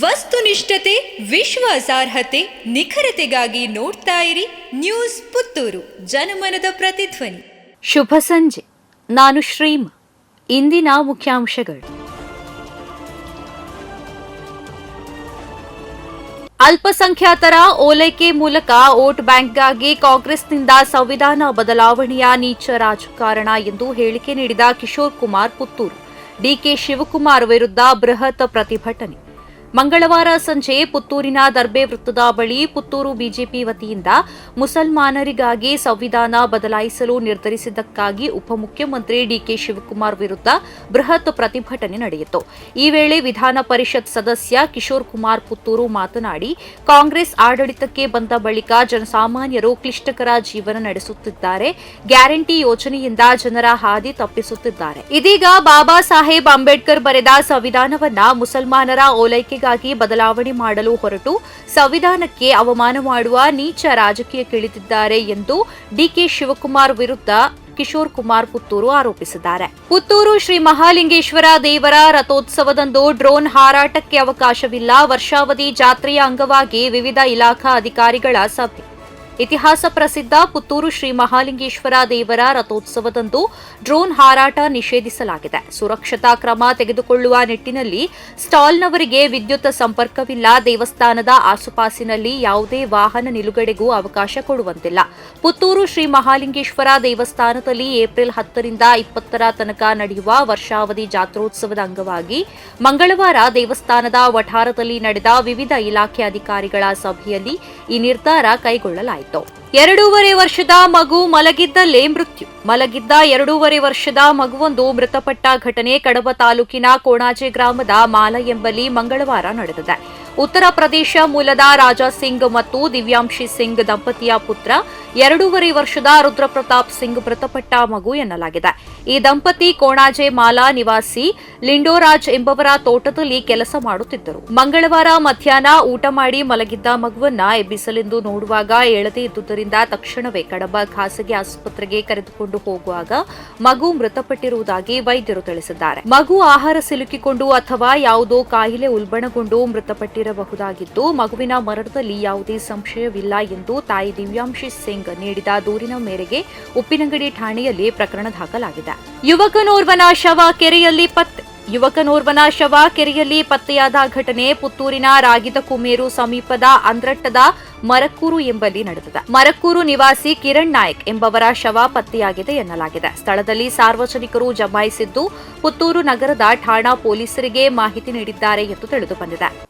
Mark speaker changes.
Speaker 1: ವಸ್ತುನಿಷ್ಠತೆ, ವಿಶ್ವಾಸಾರ್ಹತೆ, ನಿಖರತೆಗಾಗಿ ನೋಡ್ತಾ ಇರಿ ನ್ಯೂಸ್ ಪುತ್ತೂರು, ಜನಮನದ ಪ್ರತಿಧ್ವನಿ.
Speaker 2: ಶುಭ ಸಂಜೆ. ನಾನು ಶ್ರೀಮ. ಇಂದಿನ ಮುಖ್ಯಾಂಶಗಳು. ಅಲ್ಪಸಂಖ್ಯಾತರ ಓಲೈಕೆ ಮೂಲಕ ವೋಟ್ ಬ್ಯಾಂಕ್ಗಾಗಿ ಕಾಂಗ್ರೆಸ್ನಿಂದ ಸಂವಿಧಾನ ಬದಲಾವಣೆಯ ನೀಚ ರಾಜಕಾರಣ ಎಂದು ಹೇಳಿಕೆ ನೀಡಿದ ಕಿಶೋರ್ ಕುಮಾರ್ ಪುತ್ತೂರು. ಡಿಕೆ ಶಿವಕುಮಾರ್ ವಿರುದ್ಧ ಬೃಹತ್ ಪ್ರತಿಭಟನೆ. ಮಂಗಳವಾರ ಸಂಜೆ ಪುತ್ತೂರಿನ ದರ್ಬೆ ವೃತ್ತದ ಬಳಿ ಪುತ್ತೂರು ಬಿಜೆಪಿ ವತಿಯಿಂದ ಮುಸಲ್ಮಾನರಿಗಾಗಿ ಸಂವಿಧಾನ ಬದಲಾಯಿಸಲು ನಿರ್ಧರಿಸಿದ್ದಕ್ಕಾಗಿ ಉಪಮುಖ್ಯಮಂತ್ರಿ ಡಿಕೆ ಶಿವಕುಮಾರ್ ವಿರುದ್ಧ ಬೃಹತ್ ಪ್ರತಿಭಟನೆ ನಡೆಯಿತು. ಈ ವೇಳೆ ವಿಧಾನ ಪರಿಷತ್ ಸದಸ್ಯ ಕಿಶೋರ್ ಕುಮಾರ್ ಪುತ್ತೂರು ಮಾತನಾಡಿ, ಕಾಂಗ್ರೆಸ್ ಆಡಳಿತಕ್ಕೆ ಬಂದ ಬಳಿಕ ಜನಸಾಮಾನ್ಯರು ಕ್ಲಿಷ್ಟಕರ ಜೀವನ ನಡೆಸುತ್ತಿದ್ದಾರೆ. ಗ್ಯಾರಂಟಿ ಯೋಜನೆಯಿಂದ ಜನರ ಹಾದಿ ತಪ್ಪಿಸುತ್ತಿದ್ದಾರೆ. ಇದೀಗ ಬಾಬಾ ಸಾಹೇಬ್ ಅಂಬೇಡ್ಕರ್ ಬರೆದ ಸಂವಿಧಾನವನ್ನ ಮುಸಲ್ಮಾನರ ಓಲೈಕೆಗಾಗಿ ಬದಲಾವಣೆ ಮಾಡಲು ಹೊರಟು ಸಂವಿಧಾನಕ್ಕೆ ಅವಮಾನ ಮಾಡುವ ನೀಚ ರಾಜಕೀಯಕ್ಕಿಳಿದಿದ್ದಾರೆ ಎಂದು ಡಿಕೆ ಶಿವಕುಮಾರ್ ವಿರುದ್ಧ ಕಿಶೋರ್ ಕುಮಾರ್ ಪುತ್ತೂರು ಆರೋಪಿಸಿದ್ದಾರೆ. ಪುತ್ತೂರು ಶ್ರೀ ಮಹಾಲಿಂಗೇಶ್ವರ ದೇವರ ರಥೋತ್ಸವದಂದು ಡ್ರೋನ್ ಹಾರಾಟಕ್ಕೆ ಅವಕಾಶವಿಲ್ಲ. ವರ್ಷಾವಧಿ ಜಾತ್ರೆಯ ಅಂಗವಾಗಿ ವಿವಿಧ ಇಲಾಖಾ ಅಧಿಕಾರಿಗಳ ಸಭೆ. ಇತಿಹಾಸ ಪ್ರಸಿದ್ಧ ಪುತ್ತೂರು ಶ್ರೀ ಮಹಾಲಿಂಗೇಶ್ವರ ದೇವರ ರಥೋತ್ಸವದಂದು ಡ್ರೋನ್ ಹಾರಾಟ ನಿಷೇಧಿಸಲಾಗಿದೆ. ಸುರಕ್ಷತಾ ಕ್ರಮ ತೆಗೆದುಕೊಳ್ಳುವ ನಿಟ್ಟಿನಲ್ಲಿ ಸ್ಟಾಲ್ನವರಿಗೆ ವಿದ್ಯುತ್ ಸಂಪರ್ಕವಿಲ್ಲ. ದೇವಸ್ಥಾನದ ಆಸುಪಾಸಿನಲ್ಲಿ ಯಾವುದೇ ವಾಹನ ನಿಲುಗಡೆಗೂ ಅವಕಾಶ ಕೊಡುವಂತಿಲ್ಲ. ಪುತ್ತೂರು ಶ್ರೀ ಮಹಾಲಿಂಗೇಶ್ವರ ದೇವಸ್ಥಾನದಲ್ಲಿ ಏಪ್ರಿಲ್ ಹತ್ತರಿಂದ ಇಪ್ಪತ್ತರ ತನಕ ನಡೆಯುವ ವರ್ಷಾವಧಿ ಜಾತ್ರೋತ್ಸವದ ಅಂಗವಾಗಿ ಮಂಗಳವಾರ ದೇವಸ್ಥಾನದ ವಠಾರದಲ್ಲಿ ನಡೆದ ವಿವಿಧ ಇಲಾಖೆ ಅಧಿಕಾರಿಗಳ ಸಭೆಯಲ್ಲಿ ಈ ನಿರ್ಧಾರ ಕೈಗೊಳ್ಳಲಾಯಿತು. ಎರಡೂವರೆ ವರ್ಷದ ಮಗು ಮಲಗಿದ್ದಲ್ಲೇ ಮೃತ್ಯು. ಮಲಗಿದ್ದ ಎರಡೂವರೆ ವರ್ಷದ ಮಗುವೊಂದು ಮೃತಪಟ್ಟ ಘಟನೆ ಕಡಬ ತಾಲೂಕಿನ ಕೋಣಾಜೆ ಗ್ರಾಮದ ಮಾಲ ಎಂಬಲ್ಲಿ ಮಂಗಳವಾರ ನಡೆದಿದೆ. ಉತ್ತರ ಪ್ರದೇಶ ಮೂಲದ ರಾಜಾ ಸಿಂಗ್ ಮತ್ತು ದಿವ್ಯಾಂಶಿ ಸಿಂಗ್ ದಂಪತಿಯ ಪುತ್ರ, ಎರಡೂವರೆ ವರ್ಷದ ರುದ್ರಪ್ರತಾಪ್ ಸಿಂಗ್ ಮೃತಪಟ್ಟ ಮಗು ಎನ್ನಲಾಗಿದೆ. ಈ ದಂಪತಿ ಕೋಣಾಜೆ ಮಾಲಾ ನಿವಾಸಿ ಲಿಂಡೋರಾಜ್ ಎಂಬವರ ತೋಟದಲ್ಲಿ ಕೆಲಸ ಮಾಡುತ್ತಿದ್ದರು. ಮಂಗಳವಾರ ಮಧ್ಯಾಹ್ನ ಊಟ ಮಾಡಿ ಮಲಗಿದ್ದ ಮಗುವನ್ನ ಎಬ್ಬಿಸಲೆಂದು ನೋಡುವಾಗ ಎಳದೇ ಇದ್ದುದರಿಂದ ತಕ್ಷಣವೇ ಕಡಬ ಖಾಸಗಿ ಆಸ್ಪತ್ರೆಗೆ ಕರೆದುಕೊಂಡು ಹೋಗುವಾಗ ಮಗು ಮೃತಪಟ್ಟಿರುವುದಾಗಿ ವೈದ್ಯರು ತಿಳಿಸಿದ್ದಾರೆ. ಮಗು ಆಹಾರ ಸಿಲುಕಿಕೊಂಡು ಅಥವಾ ಯಾವುದೋ ಕಾಯಿಲೆ ಉಲ್ಬಣಗೊಂಡು ಮೃತಪಟ್ಟಿರಬಹುದಾಗಿದ್ದು ಮಗುವಿನ ಮರಣದಲ್ಲಿ ಯಾವುದೇ ಸಂಶಯವಿಲ್ಲ ಎಂದು ತಾಯಿ ದಿವ್ಯಾಂಶಿ ಸಿಂಗ್ ನೀಡಿದ ದೂರಿನ ಮೇರೆಗೆ ಉಪ್ಪಿನಂಗಡಿ ಠಾಣೆಯಲ್ಲಿ ಪ್ರಕರಣ ದಾಖಲಾಗಿದೆ. ಯುವಕನೋರ್ವನ ಶವ ಕೆರೆಯಲ್ಲಿ ಪತ್ತೆ ಯುವಕನೋರ್ವನ ಶವ ಕೆರೆಯಲ್ಲಿ ಪತ್ತೆಯಾದ ಘಟನೆ ಪುತ್ತೂರಿನ ರಾಗಿದ ಕುಮೇರು ಸಮೀಪದ ಅಂದ್ರಟ್ಟದ ಮರಕ್ಕೂರು ಎಂಬಲ್ಲಿ ನಡೆದಿದೆ. ಮರಕ್ಕೂರು ನಿವಾಸಿ ಕಿರಣ್ ನಾಯಕ್ ಎಂಬವರ ಶವ ಪತ್ತೆಯಾಗಿದೆ ಎನ್ನಲಾಗಿದೆ. ಸ್ಥಳದಲ್ಲಿ ಸಾರ್ವಜನಿಕರು ಜಮಾಯಿಸಿದ್ದು, ಪುತ್ತೂರು ನಗರದ ಠಾಣಾ ಪೊಲೀಸರಿಗೆ ಮಾಹಿತಿ ನೀಡಿದ್ದಾರೆ ಎಂದು ತಿಳಿದು ಬಂದಿದೆ.